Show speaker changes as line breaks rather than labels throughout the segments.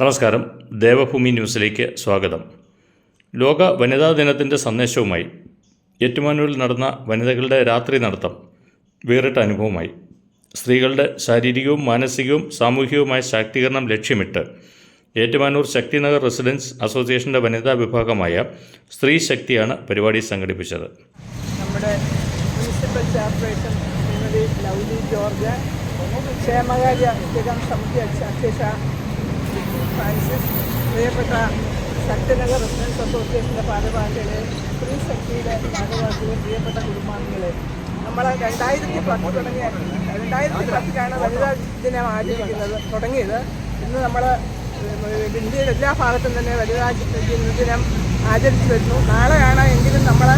നമസ്കാരം. ദേവഭൂമി ന്യൂസിലേക്ക് സ്വാഗതം. ലോക വനിതാ ദിനത്തിന്റെ സന്ദേശവുമായി ഏറ്റുമാനൂരിൽ നടന്ന വനിതകളുടെ രാത്രി നടത്തം വേറിട്ട അനുഭവമായി. സ്ത്രീകളുടെ ശാരീരികവും മാനസികവും സാമൂഹികവുമായ ശാക്തീകരണം ലക്ഷ്യമിട്ട് ഏറ്റുമാനൂർ ശക്തിനഗർ റെസിഡൻസ് അസോസിയേഷന്റെ വനിതാ വിഭാഗമായ സ്ത്രീ ശക്തിയാണ് പരിപാടി സംഘടിപ്പിച്ചത്.
നമ്മുടെ municipal corporation Shrimati Lovely George ക്ഷേമകാര്യ സമിതി അധ്യക്ഷ ഫ്രാൻസിസ് പ്രിയപ്പെട്ട ശക്തിനഗർ റെസിഡൻസ് അസോസിയേഷന്റെ ഭാരവാഹികളെ സ്ത്രീ ശക്തിയുടെ ഭാരവാഹികളെ പ്രിയപ്പെട്ട കുടുംബാംഗങ്ങളെ നമ്മൾ രണ്ടായിരത്തി പത്ത് തുടങ്ങിയ രണ്ടായിരത്തി പത്തിലാണ് വനിതാ ദിനം ആചരിക്കുന്നത് തുടങ്ങിയത്. ഇന്ന് നമ്മൾ ഇന്ത്യയുടെ എല്ലാ ഭാഗത്തും തന്നെ വനിതാ ദിനം ആചരിച്ചു വരുന്നു. നാളെയാണ് എങ്കിലും നമ്മൾ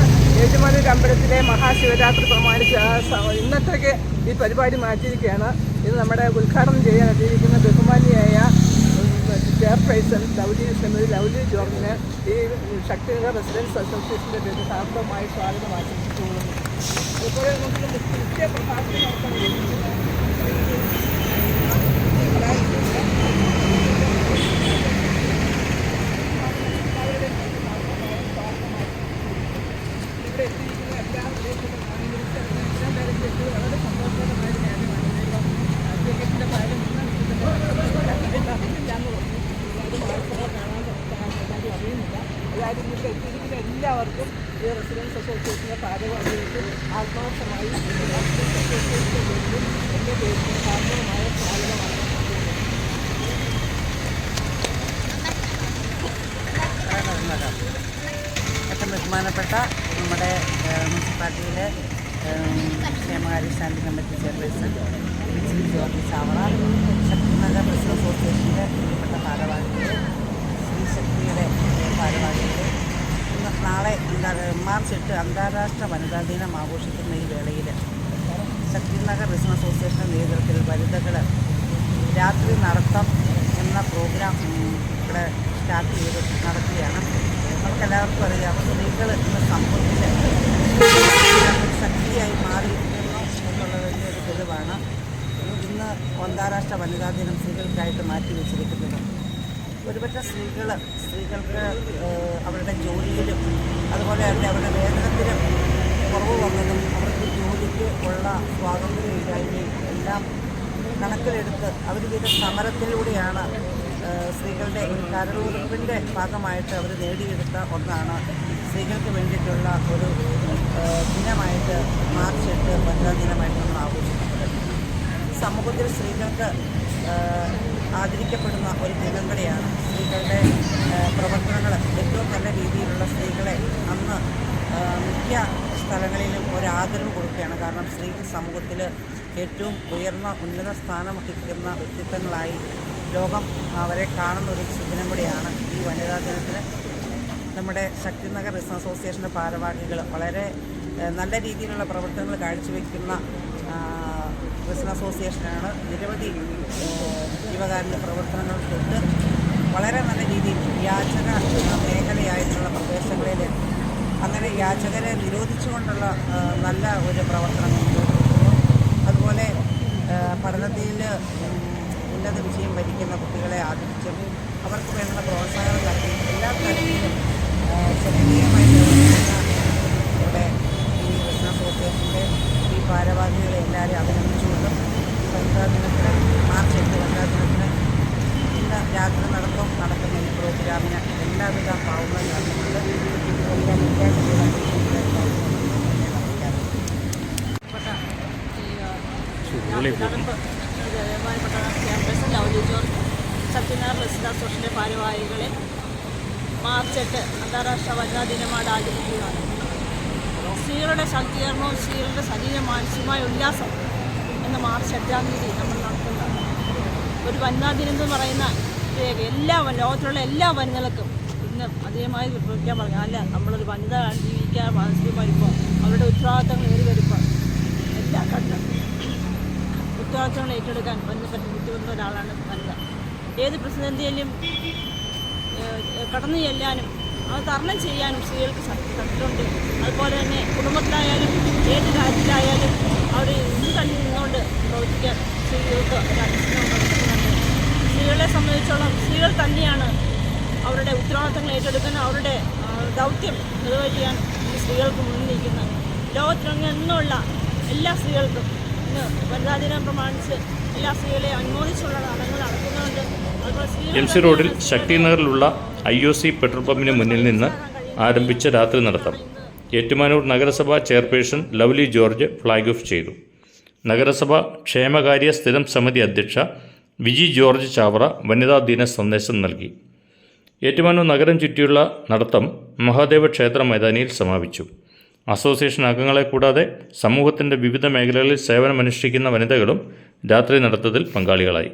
ഏറ്റുമാനൂർ അമ്പലത്തിലെ മഹാശിവരാത്രി പ്രമാണിച്ച് ഇന്നത്തേക്ക് ഈ പരിപാടി മാറ്റിയിരിക്കുകയാണ്. ഇത് നമ്മുടെ ഉദ്ഘാടനം ചെയ്യാൻ എത്തിയിരിക്കുന്ന ബഹുമാനിയായ ചെയർപേഴ്സൺ ലൗലി ശ്രീമതി ലൗലി ജോർജിന് ഈ ശക്തിനഗർ റെസിഡൻസ് അസോസിയേഷന്റെ പേര് സാർത്ഥമായി സ്വാഗതം ആശംസിച്ചുകൊള്ളുന്നു അതുപോലെ നമുക്ക് മുഖ്യ പ്രഭാഷണം നടത്താൻ ഇവിടെ എത്തിയിരിക്കുന്ന എല്ലാവരെയും വളരെ സന്തോഷകരമായ കാര്യമാണ് അദ്ദേഹത്തിന്റെ കാര്യം അറിയുന്നില്ല അതായത് ഇവിടെ എത്തിയിരിക്കുന്ന എല്ലാവർക്കും ഈ റെസിഡൻസ് സ്വാഗതമാണ്
ഏറ്റവും ബഹുമാനപ്പെട്ട നമ്മുടെ മുനിസിപ്പാലിറ്റിയിലെ ക്ഷേമകാര്യ സ്റ്റാൻഡിംഗ് കമ്മിറ്റി ചെയർപേഴ്സൺ ജോർജ് ചാവള ശക്തിനഗർ പ്രസ് അസോസിയേഷന്റെ പ്രിയപ്പെട്ട ഭാരവാഹികൾ ശ്രീ ശക്തിയുടെ ഏഹ്, ഭാരവാഹികൾ ഇന്ന് നാളെ എന്താ മാർച്ച് അന്താരാഷ്ട്ര വനിതാ ദിനം ആഘോഷിക്കുന്ന ഈ വേളയിൽ ശക്തിനഗർ ബിസിനസ് അസോസിയേഷന്റെ നേതൃത്വത്തിൽ വനിതകൾ രാത്രി നടത്തം എന്ന പ്രോഗ്രാം ഇവിടെ സ്റ്റാർട്ട് ചെയ്ത് നടത്തുകയാണ് നമുക്കെല്ലാവർക്കും അറിയാം സ്ത്രീകൾ ഇന്ന് സമൂഹത്തിൽ ശക്തിയായി മാറിയിരിക്കുന്നു എന്നുള്ളത് വലിയൊരു തെളിവാണ്. ഇന്ന് അന്താരാഷ്ട്ര വനിതാ ദിനം സ്ത്രീകൾക്കായിട്ട് മാറ്റി വെച്ചിരിക്കുന്നത്. ഒരുപക്ഷെ സ്ത്രീകൾ സ്ത്രീകൾക്ക് അവരുടെ ജോലിയിലും അതുപോലെ തന്നെ അവരുടെ വേതനത്തിലും കുറവ് വന്നതും അവർക്ക് ജോലിക്ക് ഉള്ള സ്വാതന്ത്ര്യമില്ലായ്മയും എല്ലാം കണക്കിലെടുത്ത് അവർ ചെയ്ത സമരത്തിലൂടെയാണ് സ്ത്രീകളുടെ സ്ത്രീകളുടെ കരളുറപ്പിന്റെ ഭാഗമായിട്ട് അവർ നേടിയെടുത്ത ഒന്നാണ്. സ്ത്രീകൾക്ക് വേണ്ടിയിട്ടുള്ള ഒരു ദിനമായിട്ട് മാർച്ച് എട്ട് വനിതാ ദിനമായിട്ട് നമ്മൾ ആഘോഷിക്കുന്നത്. സമൂഹത്തിൽ സ്ത്രീകൾക്ക് ആദരിക്കപ്പെടുന്ന ഒരു ദിനം കൂടെയാണ് സ്ത്രീകളുടെ പ്രവർത്തനങ്ങൾ ഏറ്റവും നല്ല രീതിയിലുള്ള സ്ത്രീകളെ അന്ന് മിക്ക സ്ഥലങ്ങളിലും ഒരു ആദരവ് കൊടുക്കുകയാണ്. കാരണം സ്ത്രീകൾ സമൂഹത്തിൽ ഏറ്റവും ഉയർന്ന ഉന്നത സ്ഥാനം വഹിക്കുന്ന വ്യക്തിത്വങ്ങളായി ലോകം അവരെ കാണുന്ന ഒരു ദിനം കൂടിയാണ് ഈ വനിതാ ദിനത്തിന് നമ്മുടെ ശക്തി നഗർ ബിസിനസ് അസോസിയേഷന്റെ ഭാരവാഹികൾ വളരെ നല്ല രീതിയിലുള്ള പ്രവർത്തനങ്ങൾ കാഴ്ചവെക്കുന്ന റിസൺ അസോസിയേഷനാണ്. നിരവധി ജീവകാരുണ്യ പ്രവർത്തനങ്ങൾ തൊട്ട് വളരെ നല്ല രീതിയിൽ യാചക മേഖലയായിട്ടുള്ള പ്രദേശങ്ങളിൽ അങ്ങനെ യാചകരെ നിരോധിച്ചുകൊണ്ടുള്ള നല്ല ഒരു പ്രവർത്തനം അതുപോലെ പഠനത്തിൽ ഉന്നത വിജയം ഭരിക്കുന്ന കുട്ടികളെ ആദരിച്ചും അവർക്ക് വേണ്ടുന്ന പ്രോത്സാഹനം നൽകി എല്ലാ തരത്തിലും ഏഹ്, ജനകീയമായി പ്രവർത്തിക്കുന്ന ഇവിടെ ഈ കൃഷ്ണ അസോസിയേഷന്റെ ഈ ഭാരവാഹികളെ എല്ലാവരെയും അഭിനന്ദിച്ചുകൊണ്ടും വനിതാ ദിനത്തിന് മാർച്ച് എട്ട് വനിതാ ദിനത്തിന് ഇന്ന് രാത്രി നടത്തും നടക്കുന്ന ഈ പ്രോഗ്രാമിന് എല്ലാവിധ പാവങ്ങളും നടന്നുകൊണ്ട് പരിഗണിക്കാൻ
ബഹുമാനപ്പെട്ട ചെയർപേഴ്സൺ ലൗലി ഭാരവാഹികളെ മാർച്ച് എട്ട് അന്താരാഷ്ട്ര വനിതാ ദിനമായിട്ട് ആചരിക്കുകയാണ് സ്ത്രീകളുടെ ശാക്തീകരണവും സ്ത്രീകളുടെ ശരീര മാനസികമായ ഉല്ലാസം എന്ന മാർച്ച് എട്ടാം തീയതി നമ്മൾ നടത്തുന്നതാണ്. ഒരു വനിതാ ദിനം എന്ന് പറയുന്ന എല്ലാ ലോകത്തിലുള്ള എല്ലാ വനിതകൾക്കും ഇന്ന് അതേമായി വിഭവിക്കാൻ പറഞ്ഞു. അല്ല നമ്മളൊരു വനിത ജീവിക്കാൻ മനസ്സിൽ വരുമ്പോൾ അവരുടെ ഉത്തരവാദിത്തങ്ങൾ ഏറി വരുമ്പോൾ എല്ലാ കണ്ട് ഉത്തരവാദിത്തങ്ങൾ ഏറ്റെടുക്കാൻ പറ്റി ബുദ്ധിമുട്ടുന്ന ഒരാളാണ് വനിത. ഏത് പ്രതിസന്ധിയിലും കടന്നു ചെല്ലാനും അത് തരണം ചെയ്യാനും സ്ത്രീകൾക്ക് ശക്തി ശക്തിയുണ്ട് അതുപോലെ തന്നെ കുടുംബത്തിലായാലും ഏത് കാര്യത്തിലായാലും അവർ ഇന്ന് കണ്ടി നിന്നുകൊണ്ട് പ്രവർത്തിക്കാൻ സ്ത്രീകൾക്ക് ഒരു അനുസരണം സ്ത്രീകളെ സംബന്ധിച്ചോളം സ്ത്രീകൾ തന്നെയാണ് അവരുടെ ഉത്തരവാദിത്തങ്ങൾ ഏറ്റെടുക്കുന്ന അവരുടെ ദൗത്യം നിർവഹിക്കാൻ സ്ത്രീകൾക്ക് മുന്നിൽ നിൽക്കുന്നത് ലോകത്തിലെങ്ങുള്ള എല്ലാ സ്ത്രീകൾക്കും ഇന്ന് വനിതാ ദിനം പ്രമാണിച്ച് എല്ലാ സ്ത്രീകളെയും അനുമോദിച്ചുള്ള നടങ്ങൾ നടക്കുന്നുണ്ട്.
എം സി റോഡിൽ ശക്തിനഗറിലുള്ള ഐ ഒ സി പെട്രോൾ പമ്പിന് മുന്നിൽ നിന്ന് ആരംഭിച്ച രാത്രി നടത്തം. ഏറ്റുമാനൂർ നഗരസഭ chairperson Lovely George flag off ചെയ്തു. നഗരസഭ ക്ഷേമകാര്യ സ്ഥിരം സമിതി അധ്യക്ഷ വിജി ജോർജ് ചാവറ വനിതാ ദിന സന്ദേശം നൽകി. ഏറ്റുമാനൂർ നഗരം ചുറ്റിയുള്ള നടത്തം മഹാദേവ ക്ഷേത്ര മൈതാനിയിൽ സമാപിച്ചു. അസോസിയേഷൻ അംഗങ്ങളെ കൂടാതെ സമൂഹത്തിന്റെ വിവിധ മേഖലകളിൽ സേവനമനുഷ്ഠിക്കുന്ന വനിതകളും രാത്രി നടത്തത്തിൽ പങ്കാളികളായി.